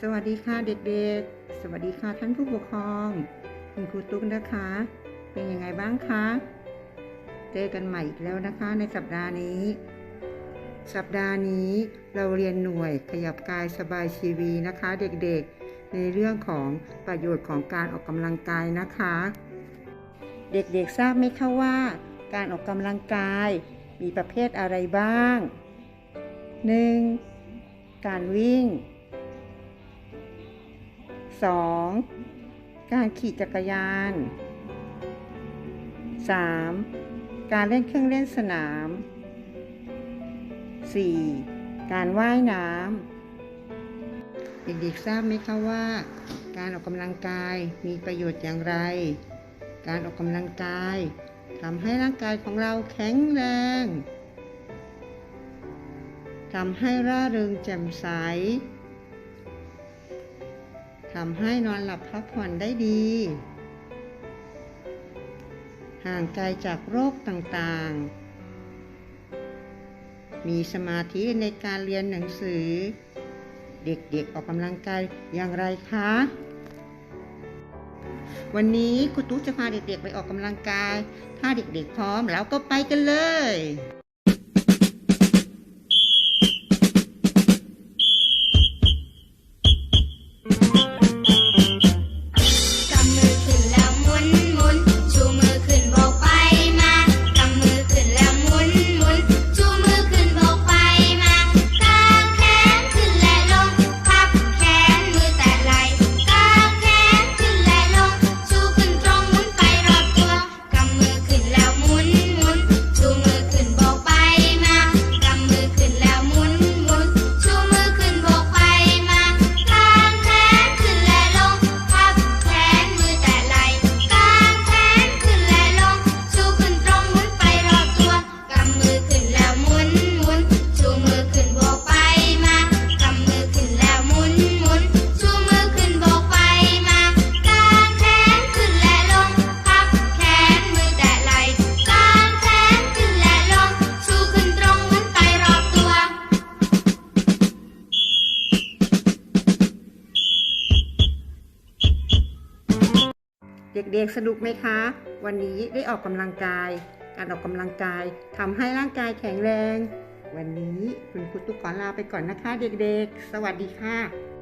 สวัสดีค่ะเด็กๆ สวัสดีค่ะท่านผู้ปกครอง คุณครูตุ๊กนะคะ เป็นยังไงบ้างคะ เจอกันใหม่อีกแล้วนะคะในสัปดาห์นี้ สัปดาห์นี้เราเรียนหน่วยขยับกายสบายชีวีนะคะ เด็กๆ ในเรื่องของประโยชน์ของการออกกำลังกายนะคะ เด็กๆทราบไหมคะว่า การออกกำลังกายมีประเภทอะไรบ้าง 1. การวิ่ง 2. การขี่จักรยาน 3. การเล่นเครื่องเล่นสนาม 4. การว่ายน้ำเด็กๆทราบไหมคะว่า การออกกำลังกายมีประโยชน์อย่างไร การออกกำลังกายทำให้ร่างกายของเราแข็งแรงทำให้ร่าเริงแจ่มใส ทำให้นอนหลับพักผ่อนได้ดี ห่างไกลจากโรคต่างๆ มีสมาธิในการเรียนหนังสือ เด็กๆออกกำลังกายอย่างไรคะ วันนี้ครูตุ๊กจะพาเด็กๆไปออกกำลังกาย ถ้าเด็กๆพร้อมแล้วก็ไปกันเลย เด็กๆสนุกไหมคะ วันนี้ได้ออกกำลังกาย การออกกำลังกายทำให้ร่างกายแข็งแรง วันนี้คุณครูตุ๊กขอลาไปก่อนนะคะ เด็กๆ สวัสดีค่ะ